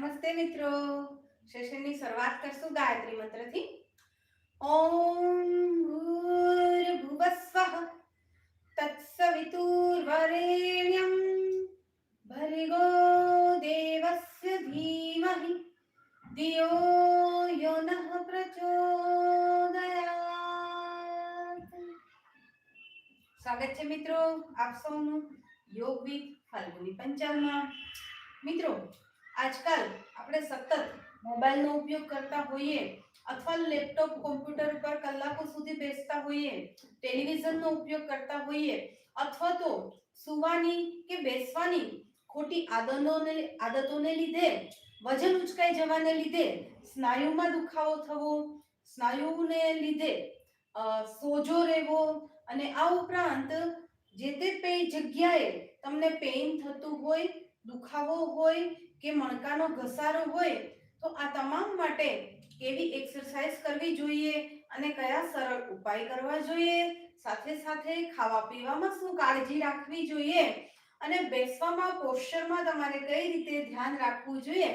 નમસ્તે મિત્રો. સેશનની શરૂઆત કરશું ગાયત્રી મંત્રથી. ઓમ ભૂર્ભુવસ્વઃ તત્સવિતુર્વરેણ્યમ ભર્ગો દેવસ્ય ધીમહિ ધિયો યો નઃ પ્રચોદયાત. સ્વાગત છે મિત્રો આપ સૌનું યોગ ફાલ્ગુની પંચાલમાં. મિત્રો આજકાલ આપણે સતત મોબાઈલનો ઉપયોગ કરતા હોઈએ અથવા લેપટોપ, કોમ્પ્યુટર પર કલાકો સુધી બેસતા હોઈએ, ટેલિવિઝનનો ઉપયોગ કરતા હોઈએ અથવા તો સુવાની કે બેસવાની ખોટી આદતોને આદતોને લીધે, વજન ઉચકાઈ જવાને લીધે, સ્નાયુમાં દુખાવો થવો, સ્નાયુને લીધે સોજો રહેવો અને આ ઉપરાંત જે તે જગ્યાએ તમને પેઇન થતું હોય, દુખાવો હોય કે મણકાનો ઘસારો હોય તો આ તમામ માટે કેવી એક્સરસાઇઝ કરવી જોઈએ અને કયા સરળ ઉપાય કરવા જોઈએ? સાથે સાથે ખાવા પીવામાં શું કાળજી રાખવી જોઈએ? અને બેસવામાં, પોસ્ચરમાં તમારે કઈ રીતે ધ્યાન રાખવું જોઈએ?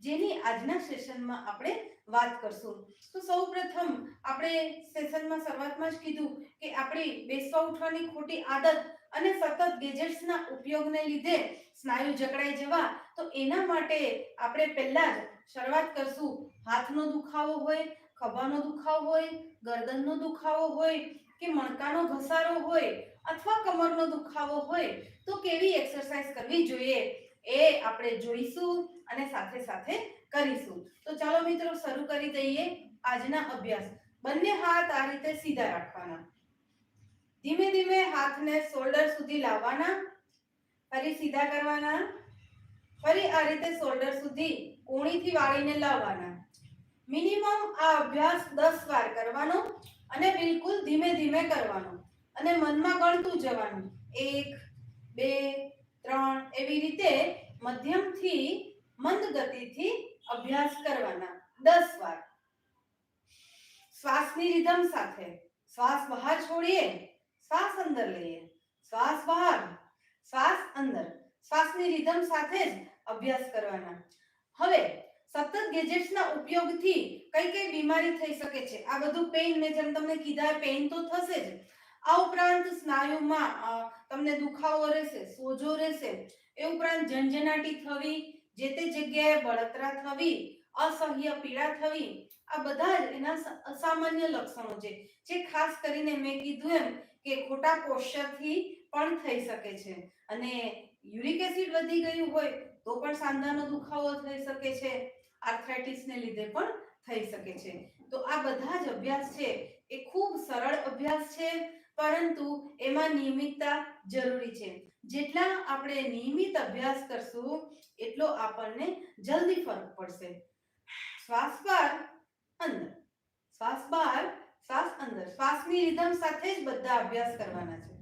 જેની આજના સેશનમાં આપણે વાત કરશું. તો સૌપ્રથમ આપણે સેશનમાં શરૂઆતમાં જ કીધું કે આપણી બેસવા ઉઠવાની ખોટી આદત અને સતત ગેજેટ્સના ઉપયોગને લીધે સ્નાયુ જકડાઈ જવા, તો એના માટે આપણે પહેલા જ શરૂઆત કરશું. હાથનો દુખાવો હોય, ખભાનો દુખાવો હોય, ગરદનનો દુખાવો હોય કે મણકાનો ઘસારો હોય અથવા કમરનો દુખાવો હોય, તો કેવી એક્સરસાઇઝ કરવી જોઈએ એ આપણે જોઈશું અને સાથે સાથે કરીશું. તો ચાલો મિત્રો, શરૂ કરી દઈએ આજના અભ્યાસ. બંને હાથ આ રીતે સીધા રાખવાના. ધીમે ધીમે હાથને શોલ્ડર સુધી લાવવાના, ફરી સીધા કરવાના, ફરી આ રીતે શોલ્ડર સુધી કોણીથી વાળીને લાવવાના. મિનિમમ આ અભ્યાસ દસ વાર કરવાનો અને બિલકુલ ધીમે ધીમે કરવાનો અને મનમાં ગણતું જવાનું. 1 2 3 એવી રીતે મધ્યમથી મંદ ગતિથી અભ્યાસ કરવાના દસ વાર. શ્વાસની રિધમ સાથે શ્વાસ બહાર છોડીએ શ્વાસ અંદર લઈએ. શ્વાસ બહાર. શ્વાસ અંદર. શ્વાસની રિધમ સાથે જ અભ્યાસ કરવાના. હવે, સતત ગેજેટ્સના ઉપયોગથી કઈ કઈ બીમારી થઈ શકે છે? આ બધું પેઇન મેં જેમ તમને કીધા પેઇન તો થશે જ. આ ઉપરાંત સ્નાયુમાં તમને દુખાવો રહેશે, સોજો રહેશે. એ ઉપરાંત ઝંઝનાટી થવી, જે તે જગ્યાએ બળતરા થવી, અસહ્ય પીડા થવી, આ બધા જ એના અસામાન્ય લક્ષણો છે. જે ખાસ કરીને મેં કીધું એમ કે ખોટા પોસ્ચરથી પણ થઈ શકે છે. અને યુરિક એસિડ વધી ગયું હોય તો પણ સાંધાનો દુખાવો થઈ શકે છે. આર્થરાઇટિસને લીધે પણ થઈ શકે છે. તો આ બધા જ અભ્યાસ છે એ ખૂબ સરળ અભ્યાસ છે, પરંતુ એમાં નિયમિતતા જરૂરી છે. જેટલા આપણે નિયમિત અભ્યાસ કરશું, એટલો આપણને જલ્દી ફરક પડશે. શ્વાસ બહાર અંદર. શ્વાસ બહાર શ્વાસ અંદર. શ્વાસની રિધમ સાથે જ બધા અભ્યાસ કરવાના છે.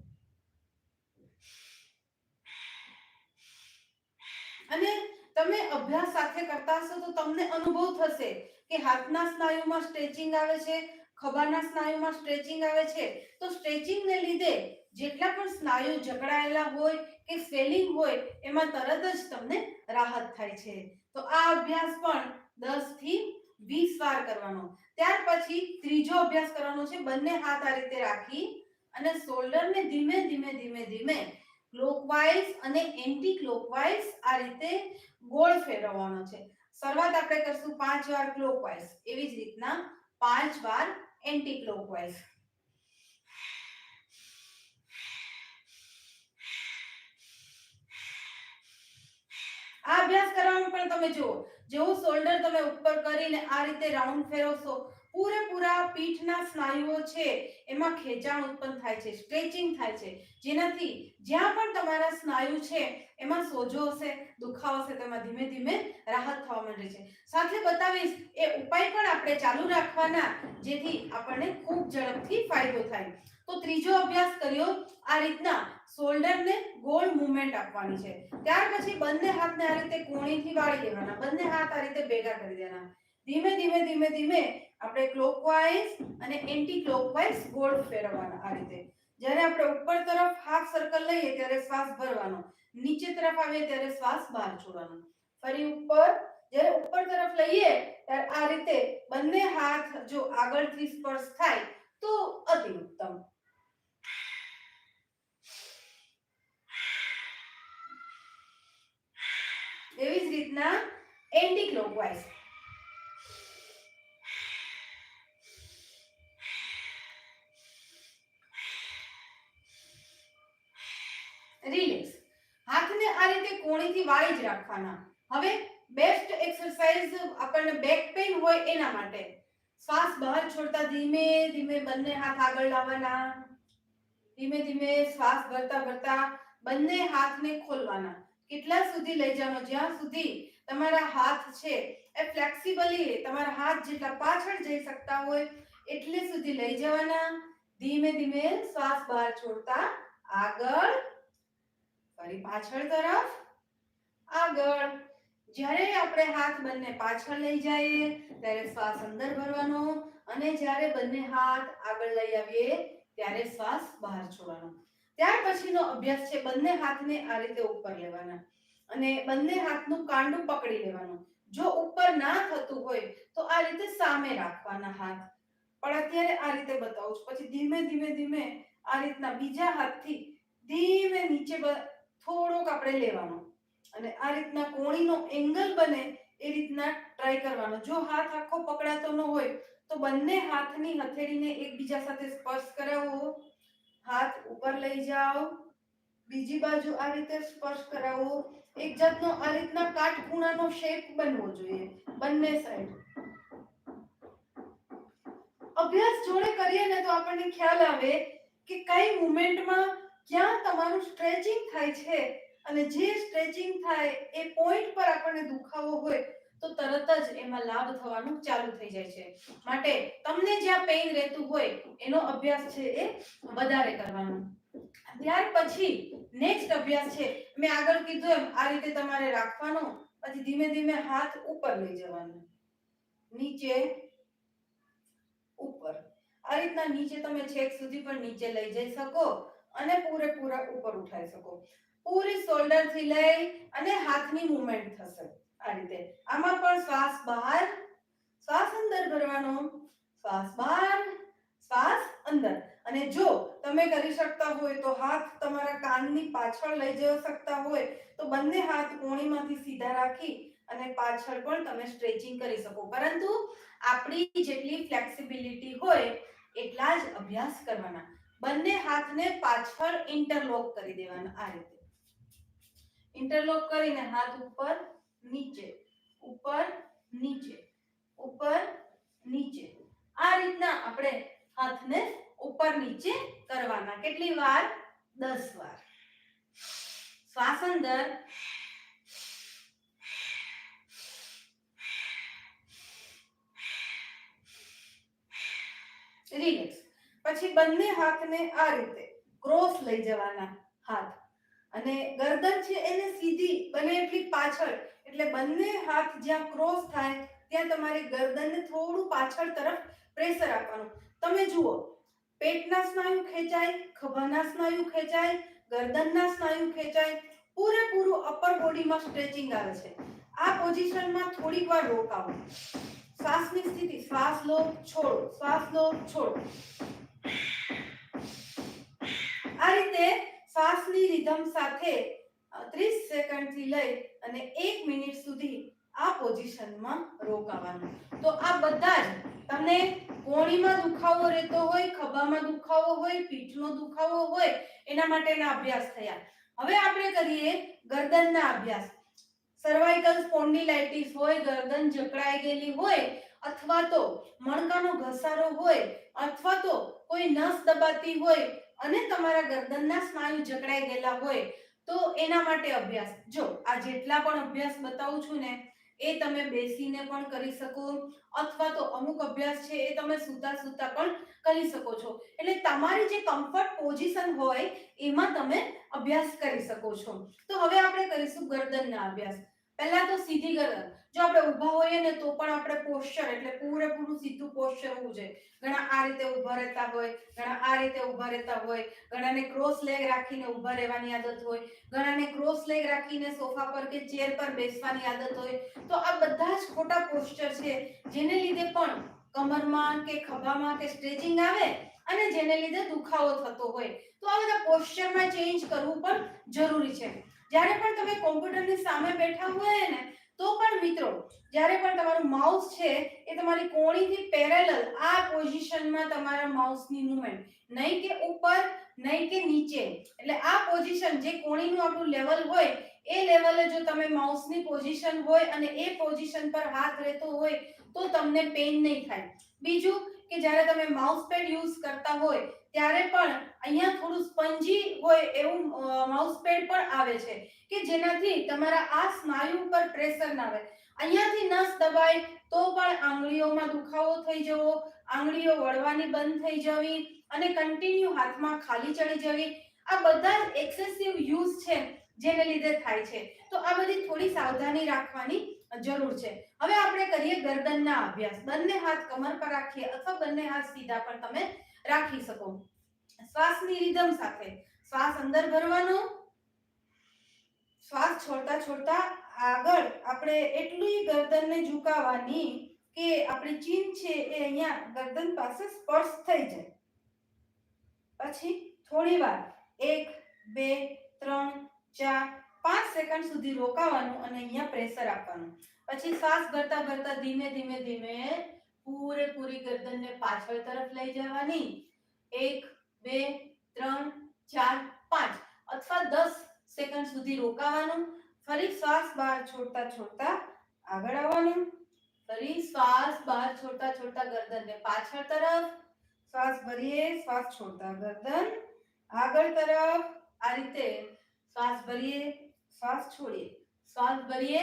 અને તમે અભ્યાસ સાથે કરતા હશો તો તમને અનુભવ થશે કે હાથના સ્નાયુમાં સ્ટ્રેચિંગ આવે છે, ખભાના સ્નાયુમાં સ્ટ્રેચિંગ આવે છે. તો સ્ટ્રેચિંગને લીધે જેટલા પણ સ્નાયુ જકડાયેલા હોય કે સ્વેલિંગ હોય, એમાં તરત જ તમને રાહત થાય છે. તો આ અભ્યાસ પણ 10 થી 20 વાર કરવાનો. ત્યાર પછી ત્રીજો અભ્યાસ કરવાનો છે, બંને હાથ આ રીતે રાખી અને શોલ્ડરને ધીમે ધીમે ધીમે ધીમે ક્લોકવાઇઝ અને એન્ટી ક્લોકવાઇઝ આ રીતે ગોળ ફેરવવાનો છે. શરૂઆત આપણે કરશું પાંચ વાર ક્લોકવાઇઝ એવી જ રીતના પાંચ વાર એન્ટી ક્લોકવાઇઝ આ અભ્યાસ કરવામાં પણ તમે જુઓ. જેવું શોલ્ડર તમે ઉપર કરીને આ રીતે રાઉન્ડ ફેરવશો, પૂરેપૂરા પીઠના સ્નાયુઓ છે, એમાં ખેંચાણ ઉત્પન્ન થાય છે સ્ટ્રેચિંગ થાય છે. જેનાથી જ્યાં પણ તમારા સ્નાયુ છે, એમાં સોજો હશે, દુખાવો હશે, તેમાં ધીમે ધીમે રાહત થવા માંડે છે. સાથે બતાવીશ, એ ઉપાય પણ આપણે ચાલુ રાખવાના, જેથી આપણને ખૂબ ઝડપથી ફાયદો થાય. તો ત્રીજો અભ્યાસ કર્યો આ રીતના શોલ્ડરને ગોળ મુવમેન્ટ આપવાની છે. ત્યાર પછી બંને હાથને આ રીતે કોણીથી વાળી દેવાના. બંને હાથ આ રીતે ભેગા કરી દેવાના. ધીમે ધીમે ધીમે ધીમે આપણે ક્લોકવાઇઝ અને એન્ટી ક્લોકવાઇઝ ગોળ ફેરવવાના આ રીતે. જ્યારે આપણે ઉપર તરફ હાફ સર્કલ લઈએ ત્યારે શ્વાસ ભરવાનો. નીચે તરફ આવીએ ત્યારે શ્વાસ બહાર છોડવાનો. ફરી ઉપર, જ્યારે ઉપર તરફ લઈએ ત્યારે આ રીતે બંને હાથ જો આગળથી સ્પર્શ થાય તો અતિ ઉત્તમ એવી જ રીતના એન્ટી ક્લોકવાઇઝ રિલેક્સ હાથને આ રીતે કોણીથી વાળી જ રાખવાના. હવે બેસ્ટ એક્સરસાઇઝ આપણને બેક પેઇન હોય એના માટે. શ્વાસ બહાર છોડતા ધીમે ધીમે બંને હાથ આગળ લાવવાના. ધીમે ધીમે શ્વાસ ભરતા ભરતા બંને હાથને ખોલવાના. કેટલા સુધી લઈ જવાનો જ્યાં સુધી તમારા હાથ છે, એ ફ્લેક્સિબલી તમારા હાથ જેટલા પાછળ જઈ શકતા હોય, એટલે સુધી લઈ જવાના. ધીમે ધીમે શ્વાસ બહાર છોડતા આગળ. ફરી પાછળ તરફ. આગળ. જ્યારે આપણે હાથ બંને પાછળ લઈ જઈએ, ત્યારે શ્વાસ અંદર ભરવાનો અને જ્યારે બંને હાથ આગળ લઈ આવીએ, ત્યારે શ્વાસ બહાર છોડવાનો. ત્યાર પછીનો અભ્યાસ છે બંને હાથને આ રીતે ઉપર લેવાના અને બંને હાથનું કાંડું પકડી લેવાનું. જો ઉપર ના થતું હોય તો આ રીતે સામે રાખવાના હાથ. પણ અત્યારે આ રીતે બતાવું છું. પછી ધીમે ધીમે ધીમે આ રીતના બીજા હાથથી ધીમે નીચે થોડોક આપણે લેવાનો. અને આ રીતના કોણીનો એંગલ બને એ રીતના ટ્રાય કરવાનો. જો હાથ આખો પકડાતો ન હોય તો બંને હાથની હથેળીને એકબીજા સાથે સ્પર્શ કરાવો. હાથ ઉપર લઈ જાઓ. બીજી બાજુ આ રીતે સ્પર્શ કરાવો. એક જાતનો આ રીતના કાટખૂણાનો શેપ બનવો જોઈએ. બંને સાઈડ અભ્યાસ જોડે કરીએ ને તો આપણને ખ્યાલ આવે કે કઈ મુમેન્ટમાં ક્યાં તમારું સ્ટ્રેચિંગ થાય છે અને જે સ્ટ્રેચિંગ થાય એ પોઈન્ટ પર આપણને દુખાવો હોય તો તરત જ એમાં લાભ થવાનું ચાલુ થઈ જાય છે. માટે તમને જ્યાં પેઇન રહેતું હોય, એનો અભ્યાસ છે એ વધારે કરવાનો. ત્યાર પછી નેક્સ્ટ અભ્યાસ છે, મેં આગળ કીધું એમ, આ રીતે તમારે રાખવાનો, પછી ધીમે ધીમે હાથ ઉપર લઈ જવાનો. નીચે ઉપર. આ રીતના નીચે તમે છેક સુધી પણ નીચે લઈ જઈ શકો અને પૂરેપૂરા ઉપર ઉઠાઈ શકો. પૂરી શોલ્ડરથી લઈ અને હાથની મૂવમેન્ટ થશે. આ રીતે. આમાં પણ શ્વાસ બહાર, શ્વાસ અંદર ભરવાનો. શ્વાસ બહાર, શ્વાસ અંદર. અને જો તમે કરી શકતા હોય તો હાથ તમારા કાનની પાછળ લઈ જઈ શકતા હોય તો બંને હાથ કોણીમાંથી સીધા રાખી અને પાછળ પણ તમે સ્ટ્રેચિંગ કરી શકો. પરંતુ આપણી જેટલી ફ્લેક્સિબિલિટી હોય એટલા જ અભ્યાસ કરવાના. બંને હાથને પાછળ ઇન્ટરલોક કરી દેવાના આ રીતે. ઇન્ટરલોક કરીને હાથ ઉપર નીચે. ઉપર નીચે. ઉપર, નીચે. આ રીતના આપણે હાથને ઉપર, નીચે કરવાના. કેટલી વાર? 10 વાર. શ્વાસ અંદર રિલેક્સ. પછી બંને હાથને આ રીતે ક્રોસ લઈ જવાના હાથ. અને ગરદન છે એને સીધી બને એટલી પાછળ એટલે બંને હાથ જ્યાં ક્રોસ થાય, ત્યાં તમારી ગરદનને થોડું પાછળ તરફ પ્રેશર આપવાનું. તમે જુઓ, પેટના સ્નાયુ ખેંચાય, ખભાના સ્નાયુ ખેંચાય, ગરદનના સ્નાયુ ખેંચાય, પૂરેપૂરું અપર બોડીમાં સ્ટ્રેચિંગ આવે છે. આ પોઝિશનમાં થોડીક વાર રોકાવો. શ્વાસની સ્થિતિ, શ્વાસ લો, છોડો, શ્વાસ લો, છોડો. આ રીતે શ્વાસની રિધમ સાથે ત્રીસ સેકન્ડથી લઈ અને એક મિનિટ સુધી આ પોઝિશનમાં રોકાવાનું. તો આ બધા જ તમને કોણીમાં દુખાવો રહેતો હોય, ખભામાં દુખાવો હોય, પીઠનો દુખાવો હોય, એના માટેના અભ્યાસ થયા. હવે આપણે કરીએ ગરદનના અભ્યાસ. સર્વાઇકલ સ્પોન્ડિલાઇટિસ હોય, ગરદન જકડાઈ ગયેલી હોય, અથવા તો મણકાનો ઘસારો હોય, અથવા તો કોઈ નસ દબાતી હોય અને તમારા ગરદનના સ્નાયુ જકડાઈ ગયેલા હોય તો એના માટે અભ્યાસ. જો, આ જેટલા પણ અભ્યાસ બતાવું છું ને, એ તમે બેસીને પણ કરી શકો, અથવા તો અમુક અભ્યાસ છે એ તમે સૂતા સૂતા પણ કરી શકો છો. એટલે તમારી જે કમ્ફર્ટ પોઝિશન હોય, એમાં તમે અભ્યાસ કરી શકો છો. તો હવે આપણે કરીશું ગરદનના અભ્યાસ. પહેલા તો સીધી ગરદન જો આપણે ઊભા હોઈએ ને તો પણ આપણે પોસ્ચર એટલે પૂરેપૂરું સીધું પોસ્ચર હોવું જોઈએ. ઘણા આ રીતે ઊભા રહેતા હોય, ઘણા આ રીતે ઊભા રહેતા હોય, ઘણાને ક્રોસ લેગ રાખીને ઊભા રહેવાની આદત હોય, ઘણાને ક્રોસ લેગ રાખીને સોફા પર કે ચેર પર બેસવાની આદત હોય, તો આ બધા જ ખોટા પોસ્ચર છે, જેને લીધે પણ કમરમાં કે ખભામાં કે સ્ટ્રેચિંગ આવે અને જેને લીધે દુખાવો થતો હોય. તો આ બધા પોસ્ચરમાં ચેન્જ કરવું પણ જરૂરી છે. જ્યારે પણ તમે કોમ્પ્યુટરની સામે બેઠા હોય ને, તો પણ મિત્રો, જ્યારે પણ તમારું માઉસ છે, એ તમારી કોણીથી પેરેલલ આ પોઝિશનમાં તમારા માઉસની મૂવમેન્ટ નહીં કે ઉપર, નહીં કે નીચે. એટલે આ પોઝિશન જે કોણીનું આપણું લેવલ હોય, એ લેવલે જો તમે માઉસની પોઝિશન હોય અને એ પોઝિશન પર હાથ રહેતો હોય, તો તમને પેઇન નહીં થાય. બીજું કે જ્યારે તમે માઉસ પેડ યુઝ કરતા હોય, ત્યારે પણ અહીંયા થોડું સ્પંજી હોય એવું માઉસ પેડ પણ આવે છે, કે જેનાથી તમારા આ સ્નાયુ ઉપર પ્રેશર ના આવે. અહીંયાથી નસ દબાય, તો પણ આંગળીઓમાં દુખાવો થઈ જવો, આંગળીઓ વળવાની બંધ થઈ જવી, અને કન્ટિન્યુ હાથમાં ખાલી ચડી જવી, આ બધા એક્સેસિવ યુઝ છે, જેને લીધે થાય છે. તો આ બધી થોડી સાવધાની રાખવાની જરૂર છે. હવે આપણે કરીએ ગરદનના અભ્યાસ. બંને હાથ કમર પર રાખીએ અથવા બંને હાથ સીધા પણ તમે રાખી શકો. શ્વાસની રિધમ સાથે. શ્વાસ અંદર ભરવાનો. શ્વાસ છોડતા છોડતા આગળ આપણે એટલી ગરદનને ઝુકાવવાની કે આપણી ચીન છે એ અહીંયા ગરદન પાસે સ્પર્શ થઈ જાય. પછી થોડી વાર. એક, બે, ત્રણ, ચાર પાંચ સેકન્ડ સુધી રોકાવાનું અને અહીંયા પ્રેશર આપવાનું. પછી શ્વાસ ભરતા ભરતા ધીમે ધીમે ધીમે પૂરેપૂરી ગરદનને પાછળ તરફ લઈ જવાની. એક, બે, ત્રણ, ચાર, પાંચ અથવા દસ સેકન્ડ સુધી રોકાવાનું. ફરી શ્વાસ બહાર છોડતા છોડતા આગળ આવવાનું. ફરી શ્વાસ બહાર છોડતા છોડતા ગરદનને પાછળ તરફ. શ્વાસ ભરીએ, શ્વાસ છોડતા ગરદન આગળ તરફ. આ રીતે શ્વાસ ભરીએ શ્વાસ છોડીએ. શ્વાસ ભરીએ,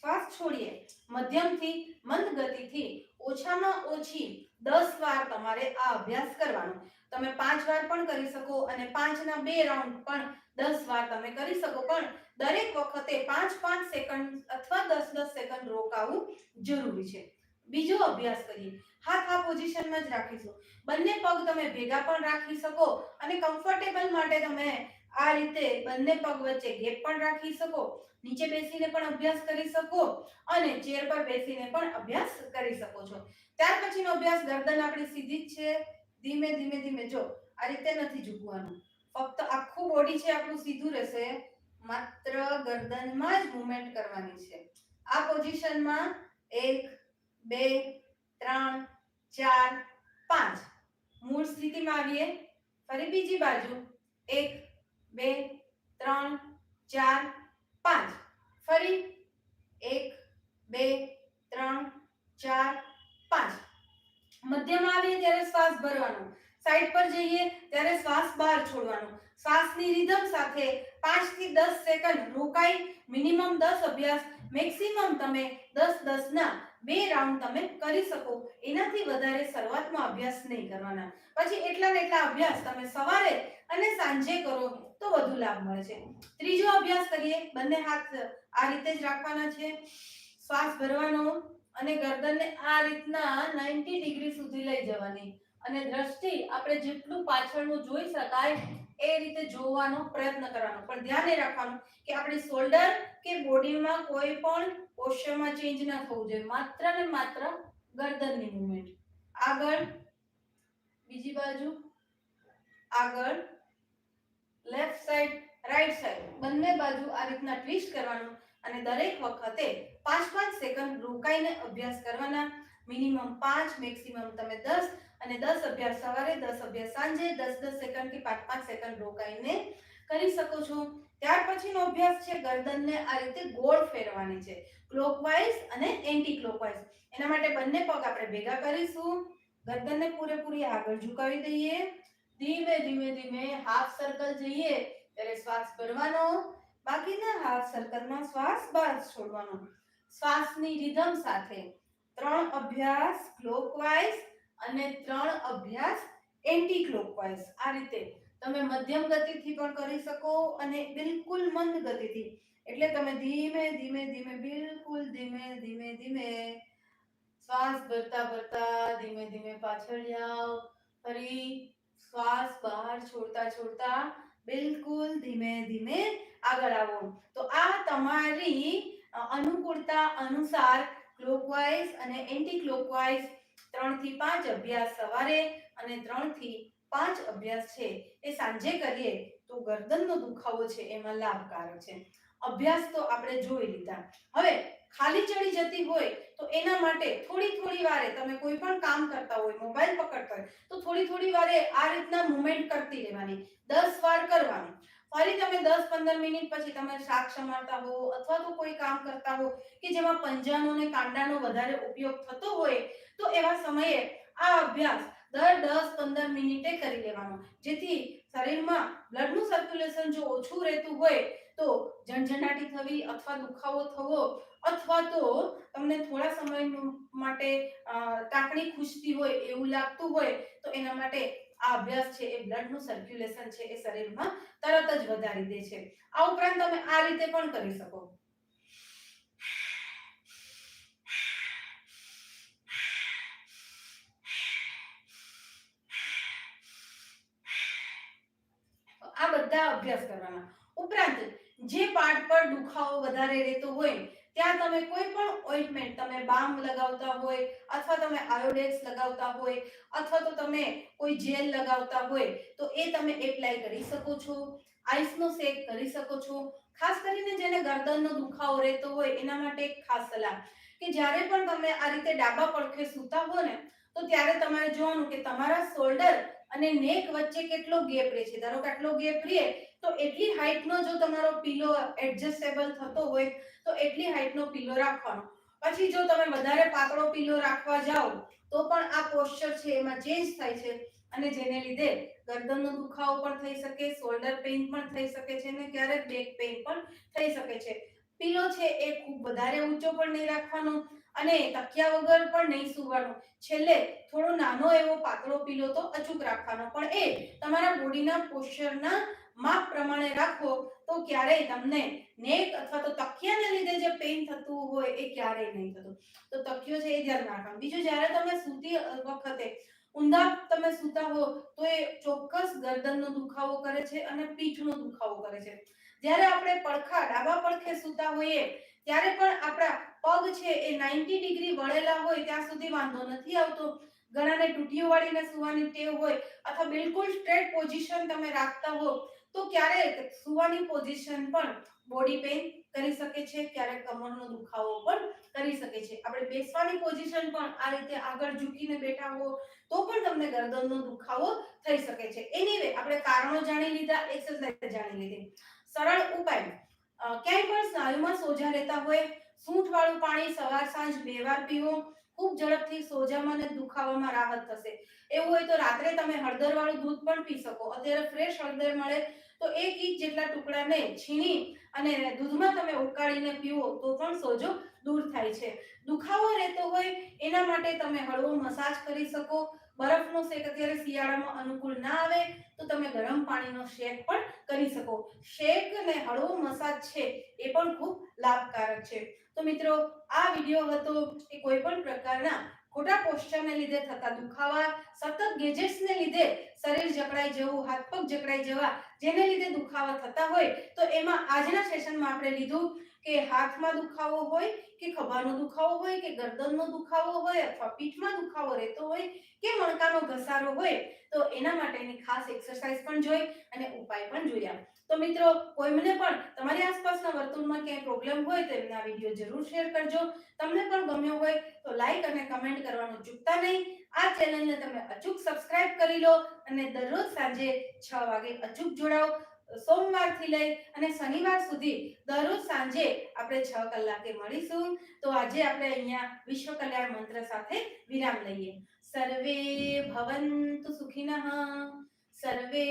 શ્વાસ છોડીએ. મધ્યમથી મંદ ગતિથી ઓછામાં ઓછી દસ વાર તમારે આ અભ્યાસ કરવાનો. તમે પાંચ વાર પણ કરી શકો અને પાંચના બે રાઉન્ડ પણ દસ વાર તમે કરી શકો. પણ દરેક વખતે પાંચ પાંચ સેકન્ડ અથવા દસ દસ સેકન્ડ રોકાવું જરૂરી છે. બીજો અભ્યાસ કરીએ. હાથ આ પોઝિશનમાં જ રાખીશું. બંને પગ તમે ભેગા પણ રાખી શકો અને કમ્ફર્ટેબલ માટે તમે આ રીતે બંને પગ વચ્ચે ગેપ પણ રાખી શકો, નીચે બેસીને પણ અભ્યાસ કરી શકો અને ચેર પર બેસીને પણ અભ્યાસ કરી શકો છો. ત્યાર પછીનો અભ્યાસ ગરદન આપણી સીધી જ છે. ધીમે ધીમે ધીમે, જો, આ રીતે નથી ઝૂકવાનું. ફક્ત આખું બોડી છે આપણું સીધું રહેશે. માત્ર ગરદનમાં જ મુવમેન્ટ કરવાની છે. આ પોઝિશનમાં એક, બે, ત્રણ, ચાર, પાંચ. મૂળ સ્થિતિમાં આવીએ. ફરી બીજી બાજુ. એક બે, ત્રણ, ચાર, પાંચ. ફરી એક, બે, ત્રણ, ચાર, પાંચ. મધ્યમાં આવીએ ત્યારે શ્વાસ ભરવાનો. સાઈડ પર જઈએ ત્યારે શ્વાસ બહાર છોડવાનો. શ્વાસની રિધમ સાથે 5 થી 10 સેકન્ડ રોકાઈ, મિનિમમ 10 અભ્યાસ, મેક્સિમમ તમે 10 10 ના બે રાઉન્ડ તમે કરી શકો. એનાથી વધારે શરૂઆતમાં અભ્યાસ નહીં કરવાના. પછી એટલા ને એટલા અભ્યાસ તમે સવારે અને સાંજે કરો. તો વધુ લાભ મળે છે. ત્રીજો અભ્યાસ કરીએ. બંને હાથ આ રીતે જ રાખવાના છે. શ્વાસ ભરવાનો અને ગરદનને આ રીતના 90 ડિગ્રી સુધી લઈ જવાની. અને દ્રષ્ટિ આપણે જેટલું પાછળનું જોઈ શકાય એ રીતે જોવાનો પ્રયત્ન કરવાનો. પણ ધ્યાન એ રાખવાનું કે આપણે શોલ્ડર કે બોડીમાં કોઈ પણ પોસ્ચરમાં ચેન્જ ના થવું જોઈએ. માત્ર ને માત્ર ગરદનની મૂવમેન્ટ. આગળ, બીજી બાજુ. આગળ લેફ્ટ સાઈડ રાઈટ સાઈડ બંને બાજુ આ રીતના ટ્વિસ્ટ કરવાનું અને દરેક વખતે પાંચ પાંચ સેકન્ડ રોકાઈને અભ્યાસ કરવાના. મિનિમમ પાંચ મેક્સિમમ તમે દસ અને દસ અભ્યાસ સવારે, દસ અભ્યાસ સાંજે, દસ દસ સેકન્ડથી પાંચ પાંચ સેકન્ડ રોકાઈને કરી શકો છો. ત્યાર પછીનો અભ્યાસ છે ગરદનને આ રીતે ગોળ ફેરવાની છે. ક્લોકવાઇઝ અને એન્ટી ક્લોકવાઇઝ એના માટે બંને પગ આપણે ભેગા કરીશું. ગરદનને પૂરેપૂરી આગળ ઝુકાવી દઈએ. ધીમે ધીમે ધીમે હાફ સર્કલ જઈએ, ત્યારે શ્વાસ ભરવાનો, બાકીના હાફ સર્કલમાં શ્વાસ બહાર છોડવાનો. શ્વાસની રિધમ સાથે ત્રણ અભ્યાસ ક્લોકવાઇઝ અને ત્રણ અભ્યાસ એન્ટી ક્લોકવાઇઝ આ રીતે તમે મધ્યમ ગતિથી પણ કરી શકો અને બિલકુલ મંદ ગતિથી. એટલે તમે ધીમે ધીમે ધીમે, બિલકુલ ધીમે ધીમે ધીમે શ્વાસ ભરતા ભરતા ધીમે ધીમે પાછળ જાઓ ફરી શ્વાસ બહાર છોડતા છોડતા બિલકુલ ધીમે ધીમે આગળ આવો. તો આ તમારી અનુકૂળતા અનુસાર ક્લોકવાઇઝ અને એન્ટી ક્લોકવાઇઝ ત્રણથી પાંચ અભ્યાસ સવારે અને ત્રણથી પાંચ અભ્યાસ છે. એ સાંજે કરીએ તો ગરદનનો દુખાવો છે, એમાં લાભકારક છે. અભ્યાસ તો આપણે જોઈ લીધા. હવે ખાલી ચડી જતી હોય તો એના માટે થોડી થોડી વારે તમે કોઈ પણ કામ કરતા હોય, મોબાઈલ પકડતા હોય, તો થોડી થોડી વારે આ રીતના મુવમેન્ટ કરતી રહેવાની, દસ વાર કરવાની. ફરી તમે દસ પંદર મિનિટ પછી તમે શાક સમારતા હો અથવા તો કોઈ કામ કરતા હો કે જેમાં પંજાનો અને કાંડાનો વધારે ઉપયોગ થતો હોય, તો એવા સમયે આ અભ્યાસ દર દસ પંદર મિનિટે કરી લેવાનો. જેથી શરીરમાં બ્લડનું સર્ક્યુલેશન જો ઓછું રહેતું હોય તો ઝણઝણાટી થવી અથવા દુખાવો થવો અથવા તો તમને થોડા સમય માટે તાકણી કાકડી હોય એવું લાગતું હોય, તો એના માટે આ અભ્યાસ છે એ બ્લડનું સર્ક્યુલેશન છે એ શરીરમાં તરત જ વધારી દે છે. આ ઉપરાંત તમે આ રીતે પણ કરી શકો. આ બધા અભ્યાસ કરવાના. ઉપરાંત જે પાર્ટ પર દુખાવો વધારે રહેતો હોય, ત્યાં તમે કોઈ પણ ઓઇન્ટમેન્ટ તમે બામ લગાવતા હોય, અથવા તમે આયોડેક્સ લગાવતા હોય, અથવા તો તમે કોઈ જેલ લગાવતા હોય, તો એ તમે એપ્લાય કરી શકો છો આઈસનો શેક કરી શકો છો. ખાસ કરીને જેને ગરદનનો દુખાવો રહેતો હોય, એના માટે એક ખાસ સલાહ કે જ્યારે પણ તમે આ રીતે ડાબા પડખે સૂતા હો ને, તો ત્યારે તમારે જોવાનું કે તમારા શોલ્ડર અને નેક વચ્ચે કેટલો ગેપ રહે છે? ધારો કે આટલો ગેપ રહે તો એટલી હાઈટનો જો તમારો પીલો એડજસ્ટેબલ થતો હોય, તો એટલી હાઈટનો પીલો રાખવાનો. પછી જો તમે વધારે પાતળો પીલો રાખવા જાઓ, તો પણ આ પોસ્ચર છે એમાં ચેન્જ થાય છે. અને જેને લીધે ગરદનનો દુખાવો પણ થઈ શકે શોલ્ડર પેઇન પણ થઈ શકે છે અને ક્યારેક બેક પેઇન પણ થઈ શકે છે. પીલો છે એ ખૂબ વધારે ઊંચો પણ નહીં રાખવાનો. અને તકિયા વગર પણ નહીં સૂવાનું. છેલ્લે થોડો નાનો એવો પાતળો પીલો તો અચૂક રાખવાનો. પણ એ તમારા બોડીના પોસ્ચરના માપ પ્રમાણે રાખો તો ક્યારેય તમને નેક અથવા તો તકિયાને લીધે જે પેઇન થતું હોય એ ક્યારેય નહીં થતું. તો તકિયો છે એ ધ્યાન રાખવાનું. બીજું જ્યારે તમે સૂતી વખતે ઊંધા તમે સૂતા હો તો એ ચોક્કસ ગરદનનો દુખાવો કરે છે અને પીઠનો દુખાવો કરે છે. જ્યારે આપણે પડખા ડાબા પડખે સૂતા હોઈએ, ત્યારે પણ આપણા પગ છે એ 90 ડિગ્રી વળેલા હોય, ત્યાં સુધી વાંધો નથી આવતો. ઘણાને ટૂટીઓ વાળીને સૂવાની ટેવ હોય અથવા બિલકુલ સ્ટ્રેટ પોઝિશન તમે રાખતા હો, તો ક્યારેક સૂવાની પોઝિશન પણ બોડી પેઇન કરી શકે છે, ક્યારેક કમરનો દુખાવો પણ કરી શકે છે. આપણે બેસવાની પોઝિશન પણ આ રીતે આગળ ઝૂકીને બેઠા હો, તો પણ તમને ગરદનનો દુખાવો થઈ શકે છે. એનીવે આપણે કારણો જાણી લીધા એક્સરસાઇઝ જાણી લીધી. સરળ ઉપાય. ક્યાંય પણ સ્નાયુમાં સોજા રહેતા હોય સૂંઠ વાળું પાણી સવાર સાંજ બે વાર પીવો, ખૂબ ઝડપથી સોજામાં અને દુખાવામાં રાહત થશે. એવું હોય તો રાત્રે તમે હળદર વાળું દૂધ પણ પી શકો. અત્યારે ફ્રેશ હળદર મળે તો એક ઇંચ જેટલા ટુકડાને છીણી અને દૂધમાં તમે ઉકાળીને પીવો તો પણ સોજો દૂર થાય છે. દુખાવો રહેતો હોય એના માટે તમે હળવો મસાજ કરી શકો. બરફનો શેક અત્યારે શિયાળામાં અનુકૂળ ના આવે, તો તમે ગરમ પાણીનો શેક પણ કરી શકો. શેક અને હળવો મસાજ છે એ પણ ખૂબ લાભકારક છે. તો મિત્રો, આ વિડિયો હતો કે કોઈ પણ પ્રકારના ખોટા પોસ્ચરને લીધે થતા દુખાવા, સતત ગેજેટ્સને લીધે શરીર જકડાઈ જવું, હાથ પગ જકડાઈ જવા, જેને લીધે દુખાવા થતા હોય, તો એમાં આજના સેશનમાં આપણે લીધું કે હાથમાં દુખાવો હોય, કે ખભાનો દુખાવો હોય, કે ગરદનનો દુખાવો હોય, અથવા પીઠમાં દુખાવો રહેતો હોય, કે મણકાનો ઘસારો હોય, તો એના માટેની ખાસ એક્સરસાઇઝ પણ જોઈ અને ઉપાય પણ જોયા. તો મિત્રો કોઈને પણ તમારી આસપાસના વર્તુળમાં ક્યાંય પ્રોબ્લેમ હોય તો એમના વીડિયો જરૂર શેર કરજો. તમને પણ ગમ્યો હોય તો લાઈક અને કમેન્ટ કરવાનું ચૂકતા નહીં. આ ચેનલને તમે અચૂક સબસ્ક્રાઇબ કરી લો અને દરરોજ સાંજે છ વાગે અચૂક જોડાઓ. સોમવારથી લઈ અને શનિવાર સુધી દરરોજ સાંજે આપણે છ કલાકે મળીશું. તો આજે આપણે અહીંયા વિશ્વ કલ્યાણ મંત્ર સાથે વિરામ લઈએ. સર્વે ભવન્તુ સુખિનઃ, સર્વે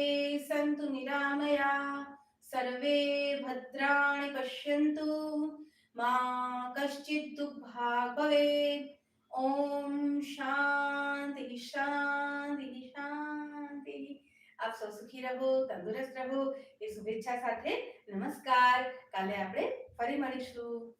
સંતુ નિરામયા, સર્વે ભદ્રાણિ પશ્યન્તુ મા કશ્ચિત દુઃખભાગ ભવે ઓમ શાંતિ શાંતિ આપ સૌ સુખી રહો તંદુરસ્ત રહો. એ શુભેચ્છા સાથે નમસ્કાર. કાલે આપણે ફરી મળીશું.